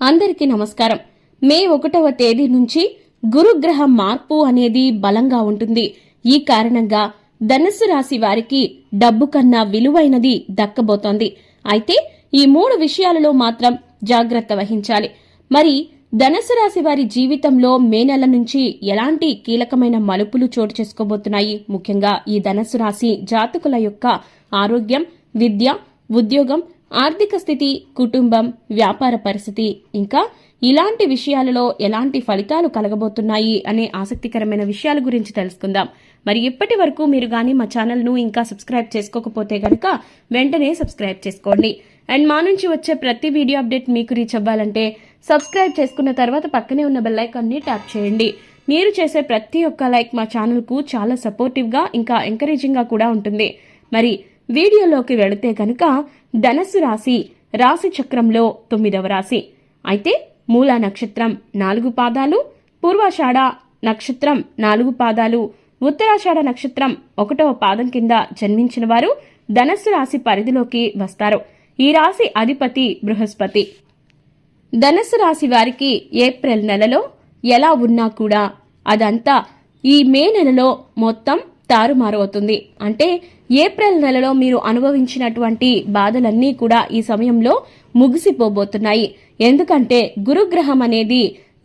అందరికీ నమస్కారం. మే ఒకటవ తేదీ నుంచి గురుగ్రహ మార్పు అనేది బలంగా ఉంటుంది. ఈ కారణంగా ధనుసు రాశి వారికి డబ్బు కన్నా విలువైనది దక్కబోతోంది. అయితే ఈ మూడు విషయాలలో మాత్రం జాగ్రత్త వహించాలి. మరి ధనుసు రాశి వారి జీవితంలో మే నెల నుంచి ఎలాంటి కీలకమైన మలుపులు చోటు చేసుకోబోతున్నాయి? ముఖ్యంగా ఈ ధనుసు రాశి జాతకుల యొక్క ఆరోగ్యం విద్య ఉద్యోగం ఆర్థిక స్థితి కుటుంబం వ్యాపార పరిస్థితి ఇంకా ఇలాంటి విషయాలలో ఎలాంటి ఫలితాలు కలగబోతున్నాయి అనే ఆసక్తికరమైన విషయాల గురించి తెలుసుకుందాం. మరి ఇప్పటి వరకు మీరు కానీ మా ఛానల్ను ఇంకా సబ్స్క్రైబ్ చేసుకోకపోతే కనుక వెంటనే సబ్స్క్రైబ్ చేసుకోండి. అండ్ మా నుంచి వచ్చే ప్రతి వీడియో అప్డేట్ మీకు రీచ్ అవ్వాలంటే సబ్స్క్రైబ్ చేసుకున్న తర్వాత పక్కనే ఉన్న బెల్ ఐకాన్ని ట్యాప్ చేయండి. మీరు చేసే ప్రతి ఒక్క లైక్ మా ఛానల్కు చాలా సపోర్టివ్గా ఇంకా ఎంకరేజింగ్గా కూడా ఉంటుంది. మరి వీడియోలోకి వెళితే కనుక ధనస్సు రాశి రాశి చక్రంలో తొమ్మిదవ రాశి. అయితే మూల నక్షత్రం నాలుగు పాదాలు పూర్వాషాఢ నక్షత్రం నాలుగు పాదాలు ఉత్తరాషాఢ నక్షత్రం ఒకటవ పాదం కింద జన్మించిన వారు ధనస్సు రాశి పరిధిలోకి వస్తారు. ఈ రాశి అధిపతి బృహస్పతి. ధనస్సు రాశి వారికి ఏప్రిల్ నెలలో ఎలా ఉన్నా కూడా అదంతా ఈ మే నెలలో మొత్తం తారుమారు అవుతుంది అంటే ఏప్రిల్ నెలలో మీరు అనుభవించినటువంటి బాధలన్నీ కూడా ఈ సమయంలో ముగిసిపోబోతున్నాయి. ఎందుకంటే గురుగ్రహం అనేది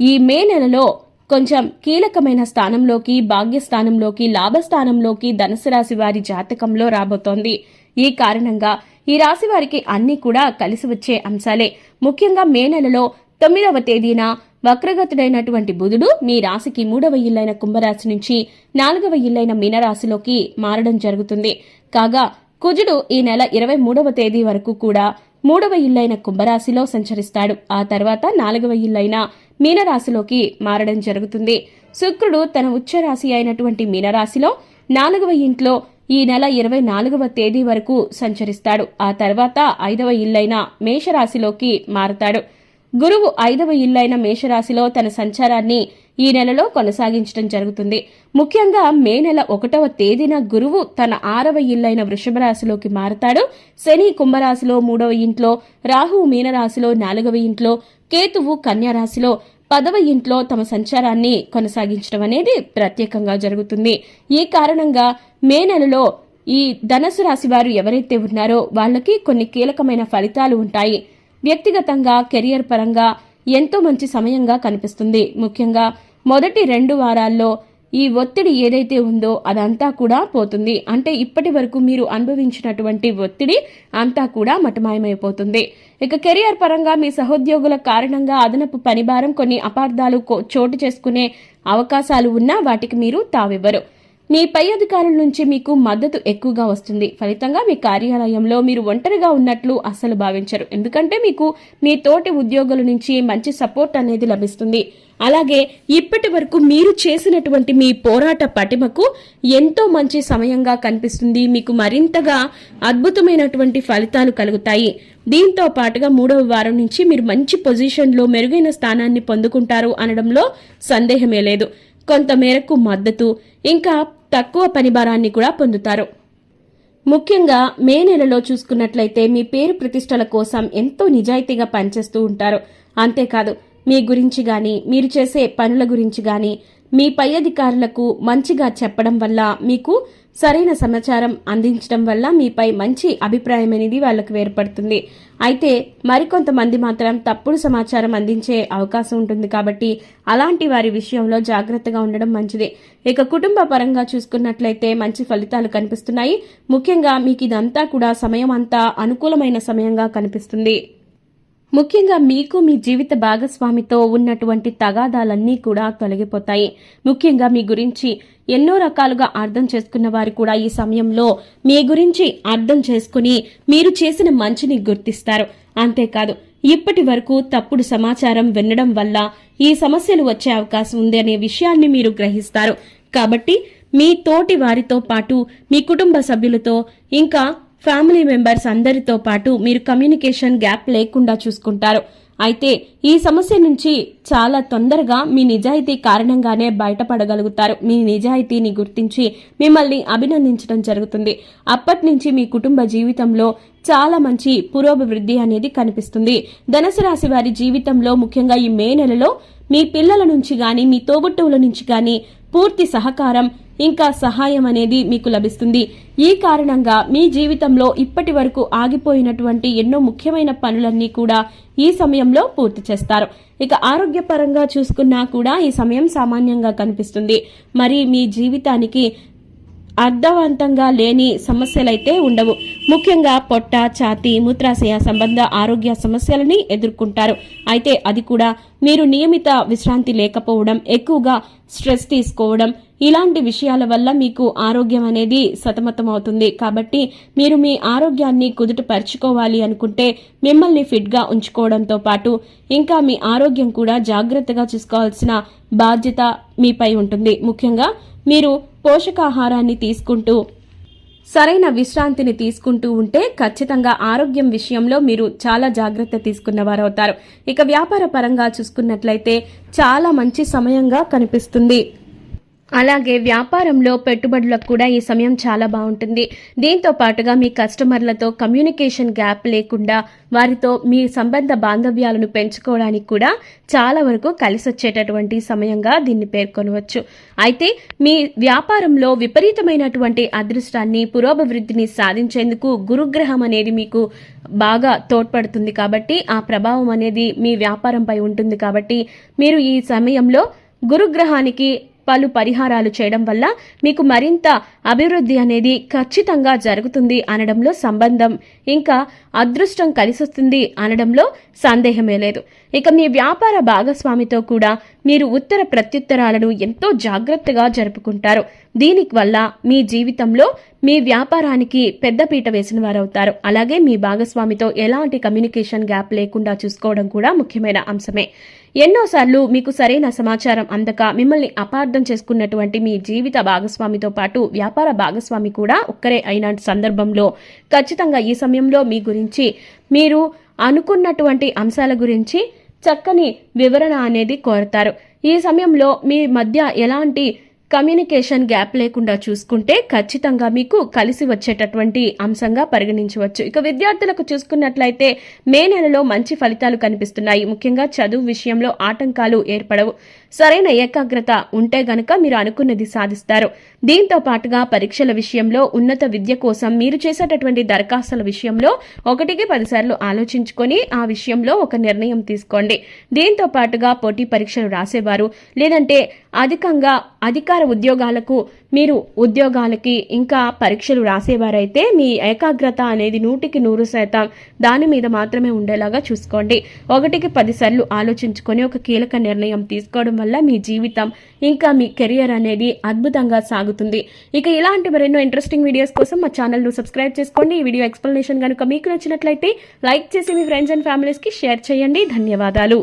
ఈ మే నెలలో కొంచెం కీలకమైన స్థానంలోకి భాగ్యస్థానంలోకి లాభస్థానంలోకి ధనుసు రాశి వారి జాతకంలో రాబోతోంది. ఈ కారణంగా ఈ రాశి వారికి అన్ని కూడా కలిసి వచ్చే అంశాలే. ముఖ్యంగా మే నెలలో తొమ్మిదవ తేదీన వక్రగతుడైనటువంటి బుధుడు మీ రాశికి మూడవ ఇల్లైన కుంభరాశి నుంచి నాలుగవ ఇల్లైన మీనరాశిలోకి మారడం జరుగుతుంది. కాగా కుజుడు ఈ నెల ఇరవై మూడవ తేదీ వరకు కూడా మూడవ ఇల్లైన కుంభరాశిలో సంచరిస్తాడు. ఆ తర్వాత నాలుగవ ఇల్లైన మీనరాశిలోకి మారడం జరుగుతుంది. శుక్రుడు తన ఉచ్చ రాశి అయినటువంటి మీనరాశిలో నాలుగవ ఇంట్లో ఈ నెల ఇరవై నాలుగవ తేదీ వరకు సంచరిస్తాడు. ఆ తర్వాత ఐదవ ఇల్లైన మేషరాశిలోకి మారతాడు. గురువు ఐదవ ఇల్లైన మేషరాశిలో తన సంచారాన్ని ఈ నెలలో కొనసాగించడం జరుగుతుంది. ముఖ్యంగా మే నెల ఒకటవ తేదీన గురువు తన ఆరవ ఇల్లైన వృషభ రాశిలోకి మారతాడు. శని కుంభరాశిలో మూడవ ఇంట్లో రాహువు మీనరాశిలో నాలుగవ ఇంట్లో కేతువు కన్యారాశిలో పదవ ఇంట్లో తమ సంచారాన్ని కొనసాగించడం అనేది ప్రత్యేకంగా జరుగుతుంది. ఈ కారణంగా మే నెలలో ఈ ధనసు రాశి వారు ఎవరైతే ఉన్నారో వాళ్ళకి కొన్ని కీలకమైన ఫలితాలు ఉంటాయి. వ్యక్తిగతంగా కెరియర్ పరంగా ఎంతో మంచి సమయంగా కనిపిస్తుంది. ముఖ్యంగా మొదటి రెండు వారాల్లో ఈ ఒత్తిడి ఏదైతే ఉందో అదంతా కూడా పోతుంది. అంటే ఇప్పటి వరకు మీరు అనుభవించినటువంటి ఒత్తిడి అంతా కూడా మటమాయమైపోతుంది. ఇక కెరియర్ పరంగా మీ సహోద్యోగుల కారణంగా అదనపు పనిభారం కొన్ని అపార్థాలు చోటు చేసుకునే అవకాశాలు ఉన్నా వాటికి మీరు తావివ్వరు. మీ పై అధికారుల నుంచి మీకు మద్దతు ఎక్కువగా వస్తుంది. ఫలితంగా మీ కార్యాలయంలో మీరు ఒంటరిగా ఉన్నట్లు అస్సలు భావించరు. ఎందుకంటే మీకు మీ తోటి ఉద్యోగుల నుంచి మంచి సపోర్ట్ అనేది లభిస్తుంది. అలాగే ఇప్పటి వరకు మీరు చేసినటువంటి మీ పోరాట పటిమకు ఎంతో మంచి సమయంగా కనిపిస్తుంది. మీకు మరింతగా అద్భుతమైనటువంటి ఫలితాలు కలుగుతాయి. దీంతో పాటుగా మూడవ వారం నుంచి మీరు మంచి పొజిషన్లో మెరుగైన స్థానాన్ని పొందుకుంటారు అనడంలో సందేహమే లేదు. కొంత మేరకు మద్దతు ఇంకా తక్కువ పనిభారాన్ని కూడా పొందుతారు. ముఖ్యంగా మే నెలలో చూసుకున్నట్లయితే మీ పేరు ప్రతిష్టల కోసం ఎంతో నిజాయితీగా పనిచేస్తూ ఉంటారు. అంతేకాదు మీ గురించి గాని మీరు చేసే పనుల గురించి గాని మీ పై అధికారులకు మంచిగా చెప్పడం వల్ల మీకు సరైన సమాచారం అందించడం వల్ల మీపై మంచి అభిప్రాయం అనేది వాళ్ళకు ఏర్పడుతుంది. అయితే మరికొంతమంది మాత్రం తప్పుడు సమాచారం అందించే అవకాశం ఉంటుంది కాబట్టి అలాంటి వారి విషయంలో జాగ్రత్తగా ఉండడం మంచిది. ఇక కుటుంబ పరంగా చూసుకున్నట్లయితే మంచి ఫలితాలు కనిపిస్తున్నాయి. ముఖ్యంగా మీకు ఇదంతా కూడా సమయం అంతా అనుకూలమైన సమయంగా కనిపిస్తుంది. ముఖ్యంగా మీకు మీ జీవిత భాగస్వామితో ఉన్నటువంటి తగాదాలన్నీ కూడా తొలగిపోతాయి. ముఖ్యంగా మీ గురించి ఎన్నో రకాలుగా అర్థం చేసుకున్న వారు కూడా ఈ సమయంలో మీ గురించి అర్థం చేసుకుని మీరు చేసిన మంచిని గుర్తిస్తారు. అంతేకాదు ఇప్పటి వరకు తప్పుడు సమాచారం వినడం వల్ల ఈ సమస్యలు వచ్చే అవకాశం ఉంది అనే విషయాన్ని మీరు గ్రహిస్తారు. కాబట్టి మీ తోటి వారితో పాటు మీ కుటుంబ సభ్యులతో ఇంకా ఫ్యామిలీ మెంబర్స్ అందరితో పాటు మీరు కమ్యూనికేషన్ గ్యాప్ లేకుండా చూసుకుంటారు. అయితే ఈ సమస్య నుంచి చాలా తొందరగా మీ నిజాయితీ కారణంగానే బయటపడగలుగుతారు. మీ నిజాయితీని గుర్తించి మిమ్మల్ని అభినందించడం జరుగుతుంది. అప్పటి నుంచి మీ కుటుంబ జీవితంలో చాలా మంచి పురోభివృద్ధి అనేది కనిపిస్తుంది. ధనుసు రాశి వారి జీవితంలో ముఖ్యంగా ఈ మే నెలలో మీ పిల్లల నుంచి గాని మీ తోబుట్టువుల నుంచి గాని పూర్తి సహకారం ఇంకా సహాయం అనేది మీకు లభిస్తుంది. ఈ కారణంగా మీ జీవితంలో ఇప్పటి వరకు ఆగిపోయినటువంటి ఎన్నో ముఖ్యమైన పనులన్నీ కూడా ఈ సమయంలో పూర్తి చేస్తారు. ఇక ఆరోగ్యపరంగా చూసుకున్నా కూడా ఈ సమయం సామాన్యంగా కనిపిస్తుంది. మరి మీ జీవితానికి అర్థవంతంగా లేని సమస్యలైతే ఉండవు. ముఖ్యంగా పొట్ట ఛాతీ మూత్రాశయ సంబంధ ఆరోగ్య సమస్యలని ఎదుర్కొంటారు. అయితే అది కూడా మీరు నియమిత విశ్రాంతి లేకపోవడం ఎక్కువగా స్ట్రెస్ తీసుకోవడం ఇలాంటి విషయాల వల్ల మీకు ఆరోగ్యం అనేది సతమతం అవుతుంది కాబట్టి మీరు మీ ఆరోగ్యాన్ని కుదుటపరుచుకోవాలి అనుకుంటే మిమ్మల్ని ఫిట్గా ఉంచుకోవడంతో పాటు ఇంకా మీ ఆరోగ్యం కూడా జాగ్రత్తగా చూసుకోవాల్సిన బాధ్యత మీపై ఉంటుంది. ముఖ్యంగా మీరు పోషకాహారాన్ని తీసుకుంటూ సరైన విశ్రాంతిని తీసుకుంటూ ఉంటే ఖచ్చితంగా ఆరోగ్యం విషయంలో మీరు చాలా జాగ్రత్త తీసుకున్న వారవుతారు ఇక వ్యాపార పరంగా చూసుకున్నట్లయితే చాలా మంచి సమయంగా కనిపిస్తుంది. అలాగే వ్యాపారంలో పెట్టుబడులకు కూడా ఈ సమయం చాలా బాగుంటుంది. దీంతో పాటుగా మీ కస్టమర్లతో కమ్యూనికేషన్ గ్యాప్ లేకుండా వారితో మీ సంబంధ బాంధవ్యాలను పెంచుకోవడానికి కూడా చాలా వరకు కలిసి వచ్చేటటువంటి సమయంగా దీన్ని పేర్కొనవచ్చు. అయితే మీ వ్యాపారంలో విపరీతమైనటువంటి అదృష్టాన్ని పురోభివృద్ధిని సాధించేందుకు గురుగ్రహం అనేది మీకు బాగా తోడ్పడుతుంది కాబట్టి ఆ ప్రభావం అనేది మీ వ్యాపారంపై ఉంటుంది కాబట్టి మీరు ఈ సమయంలో గురుగ్రహానికి పలు పరిహారాలు చేయడం వల్ల మీకు మరింత అభివృద్ధి అనేది ఖచ్చితంగా జరుగుతుంది అనడంలో సంబంధం. ఇంకా అదృష్టం కలిసొస్తుంది అనడంలో సందేహమే లేదు. ఇక మీ వ్యాపార భాగస్వామితో కూడా మీరు ఉత్తర ప్రత్యుత్తరాలను ఎంతో జాగ్రత్తగా జరుపుకుంటారు. దీని వల్ల మీ జీవితంలో మీ వ్యాపారానికి పెద్దపీట వేసిన వారవుతారు. అలాగే మీ భాగస్వామితో ఎలాంటి కమ్యూనికేషన్ గ్యాప్ లేకుండా చూసుకోవడం కూడా ముఖ్యమైన అంశమే. ఎన్నోసార్లు మీకు సరైన సమాచారం అందక మిమ్మల్ని అపార్థం చేసుకున్నటువంటి మీ జీవిత భాగస్వామితో పాటు వ్యాపార భాగస్వామి కూడా ఒక్కరే అయిన సందర్భంలో ఖచ్చితంగా ఈ సమయంలో మీ గురించి మీరు అనుకున్నటువంటి అంశాల గురించి చక్కని వివరణ అనేది కోరతారు. ఈ సమయంలో మీ మధ్య ఎలాంటి కమ్యూనికేషన్ గ్యాప్ లేకుండా చూసుకుంటే ఖచ్చితంగా మీకు కలిసి వచ్చేటటువంటి అంశంగా పరిగణించవచ్చు. ఇక విద్యార్థులకు చూసుకున్నట్లయితే మే నెలలో మంచి ఫలితాలు కనిపిస్తున్నాయి. ముఖ్యంగా చదువు విషయంలో ఆటంకాలు ఏర్పడవు. సరైన ఏకాగ్రత ఉంటే గనక మీరు అనుకున్నది సాధిస్తారు. దీంతో పాటుగా పరీక్షల విషయంలో ఉన్నత విద్య కోసం మీరు చేసేటటువంటి దరఖాస్తుల విషయంలో ఒకటికి పదిసార్లు ఆలోచించుకొని ఆ విషయంలో ఒక నిర్ణయం తీసుకోండి. దీంతో పాటుగా పోటీ పరీక్షలు రాసేవారు లేదంటే అధికంగా అధికార ఉద్యోగాలకు మీరు ఉద్యోగాలకి ఇంకా పరీక్షలు రాసేవారైతే మీ ఏకాగ్రత అనేది నూటికి నూరు శాతం దాని మీద మాత్రమే ఉండేలాగా చూసుకోండి. ఒకటికి పదిసార్లు ఆలోచించుకొని ఒక కీలక నిర్ణయం తీసుకోవడం వల్ల మీ జీవితం ఇంకా మీ కెరియర్ అనేది అద్భుతంగా సాగుతుంది. ఇక ఇలాంటి మరెన్నో ఇంట్రెస్టింగ్ వీడియోస్ కోసం మా ఛానల్ను సబ్స్క్రైబ్ చేసుకోండి. ఈ వీడియో ఎక్స్ప్లెనేషన్ కనుక మీకు నచ్చినట్లయితే లైక్ చేసి మీ ఫ్రెండ్స్ అండ్ ఫ్యామిలీస్కి షేర్ చేయండి. ధన్యవాదాలు.